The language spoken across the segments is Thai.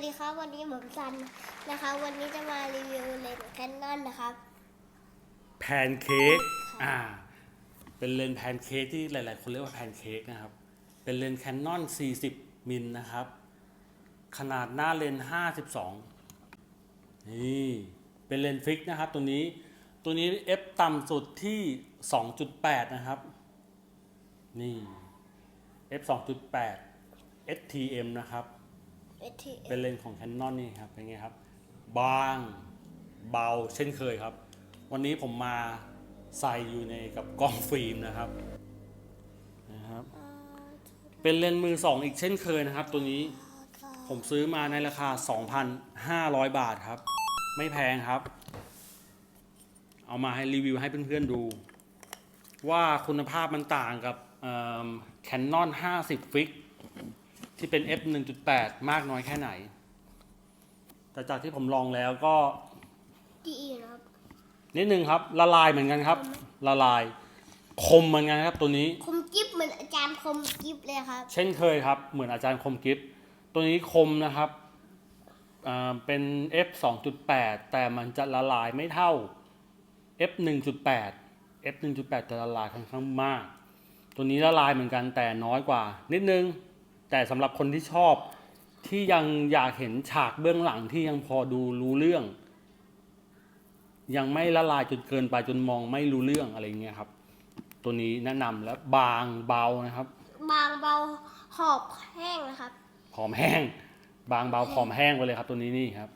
วัสดีครับวันนี้ผมซันนะคะ วันนี้จะมารีวิวเลนส์แคนนอนนะครับแพนเค้กอ่า เป็นเลนส์แพนเค้กที่หลาย ๆ คนเรียกว่าแพนเค้กนะครับ เป็นเลนส์แคนนอน 40 มิลนะครับ ขนาดหน้าเลนส์52 นี่ เป็นเลนส์ฟิกนะครับ ตัวนี้ ตัวนี้ f ต่ำสุดที่ 2.8 นะครับ นี่ f 2.8 STM นะครับ STM เป็นเลนส์ของ Canon นี่ครับเป็นไงครับ บางเบาเช่นเคยครับ วันนี้ผมมาใส่อยู่ในกับกล้องฟิล์มนะครับนะครับ เป็นเลนส์มือสองอีกเช่นเคยนะครับ ตัวนี้ผมซื้อมาในราคา 2,500 บาทครับ ไม่แพงครับ เอามาให้รีวิวให้เพื่อนๆดู ว่าคุณภาพมันต่างกับแคนนอน50 ฟิก ที่เป็น f 1.8 มากน้อยแค่ไหน แต่จากที่ผมลองแล้วก็ DE นะครับนิดนึงครับ ละลายเหมือนกันครับ ละลาย คมเหมือนกันครับ ตัวนี้ คมกิฟเหมือนอาจารย์คมกิฟเลยครับ เช่นเคยครับ เหมือนอาจารย์คมกิฟต์ตัวนี้คมนะครับอ่าเป็น f 2.8 แต่มันจะละลายไม่เท่า f 1.8 f 1.8จะละลายค่อนข้างมาก ตัวนี้ละลายเหมือนกันแต่น้อยกว่า นิดนึง แต่สำหรับคนที่ชอบที่ยังอยากเห็นฉากเบื้องหลังที่ยังพอดูรู้เรื่อง ยังไม่ละลายจนเกินไปจนมองไม่รู้เรื่องอะไรเงี้ยครับ ตัวนี้แนะนำแล้วบางเบานะครับ บางเบาหอบแห้งนะครับผอมแห้ง บางเบาผอมแห้งไปเลยครับ ตัวนี้นี่ครับ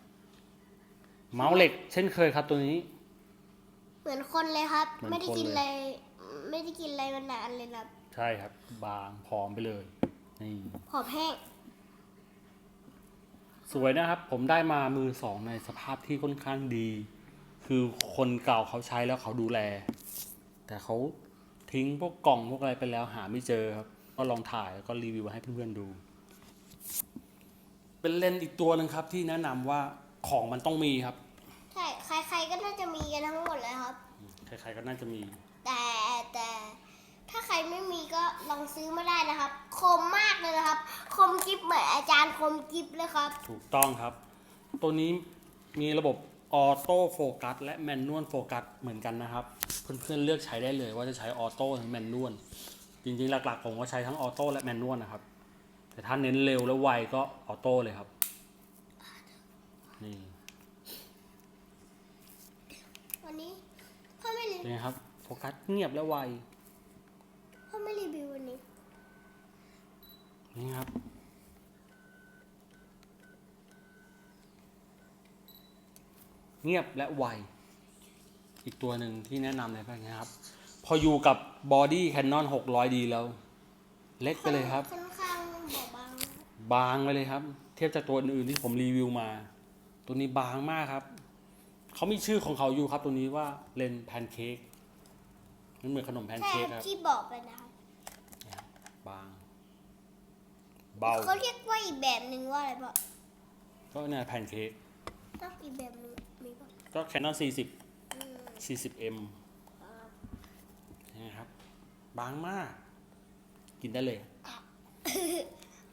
เมาส์เหล็ก เช่นเคยครับตัวนี้ เหมือนคนเลยครับ เหมือนไม่ได้คนกินเลยอะไรไม่ได้กินอะไรมานานเลยครับ ใช่ครับ บางผอมไปเลย นี่หอบแห้งสวยนะครับ ผมได้มามือสองในสภาพที่ค่อนข้างดี คือคนเก่าเขาใช้แล้วเขาดูแล แต่เขาทิ้งพวกกล่องพวกอะไรไปแล้วหาไม่เจอครับ ก็ลองถ่ายแล้วก็รีวิวให้เพื่อนๆดู เป็นเลนส์อีกตัวหนึ่งครับที่แนะนำว่าของมันต้องมีครับ ใช่ ใครๆก็น่าจะมีกันทั้งหมดเลยครับ ใครๆก็น่าจะมี แต่แต่ถ้าใครไม่มี ก็ลองซื้อมาได้นะครับ คมมากเลยนะครับ คมกิฟเหมือนอาจารย์คมกิฟเลยครับ ถูกต้องครับ ตัวนี้มีระบบออโต้โฟกัสและแมนนวลโฟกัสเหมือนกันนะครับ เพื่อนๆเลือกใช้ได้เลยว่าจะใช้ออโต้หรือแมนนวลจริงๆหลักๆผมก็ใช้ทั้งออโต้และแมนนวลนะครับ แต่ถ้าเน้นเร็วและไวก็ออโต้เลยครับนี่วันนี้พ่อไม่รีเป็นไงครับโฟกัสเงียบและไว พ่อไม่รีวิววันนี้ นี่ครับ เงียบและไว อีกตัวหนึ่งที่แนะนำเลยเป็นไงครับ พออยู่กับบอดี้แคนนอน 600D แล้ว เล็กไปเลยครับ ค่อนข้างบอบบางนะครับบางไปเลยครับ เทียบจากตัวอื่นๆที่ผมรีวิวมา ตัวนี้บางมากครับเขามีชื่อของเขาอยู่ครับตัวนี้ว่าเลนแพนเค้กมันเหมือนขนมแพนแค่เค้กครับที่บอกไปนะครับบาง เบาเขาเรียกว่าอีกแบบหนึ่งว่าอะไรป่ะก็เนี่ยแพนเค้กต้องอีกแบบหนึ่งมีป่ะก็แคนนอน40อืม 40M ครับนะครับ บางมาก กินได้เลย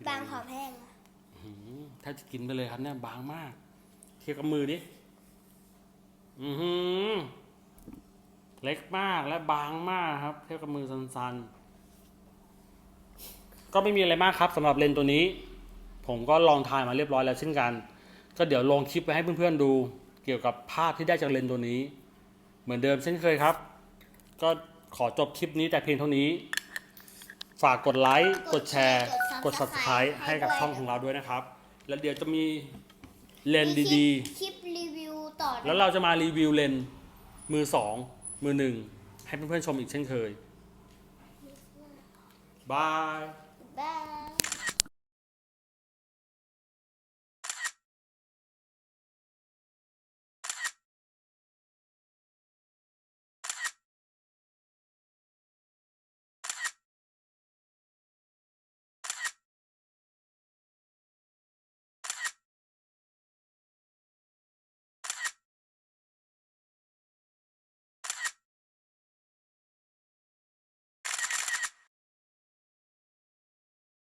บางหอบแห้งอะอื้อหือถ้าจะกินไปเลยครับเนี่ยบางมาก เทียบกับมือดิอือหือเล็กมากและบางมากครับ เทียบกับมือสันๆ ก็ไม่มีอะไรมากครับสำหรับเลนส์ตัวนี้ ผมก็ลองถ่ายมาเรียบร้อยแล้วเช่นกัน ก็เดี๋ยวลงคลิปไปให้เพื่อนๆดูเกี่ยวกับภาพที่ได้จากเลนส์ตัวนี้ เหมือนเดิมเช่นเคยครับ ก็ขอจบคลิปนี้แต่เพียงเท่านี้ ฝากกดไลค์กดแชร์ กด subscribe ให้กับช่องของเราด้วยนะครับ แล้วเดี๋ยวจะมีเลนส์ดีคลิปรีวิวต่อๆแล้วเราจะมารีวิวเลนส์มือสองมือหนึ่งให้เพื่อนๆชมอีกเช่นเคยบาย บาย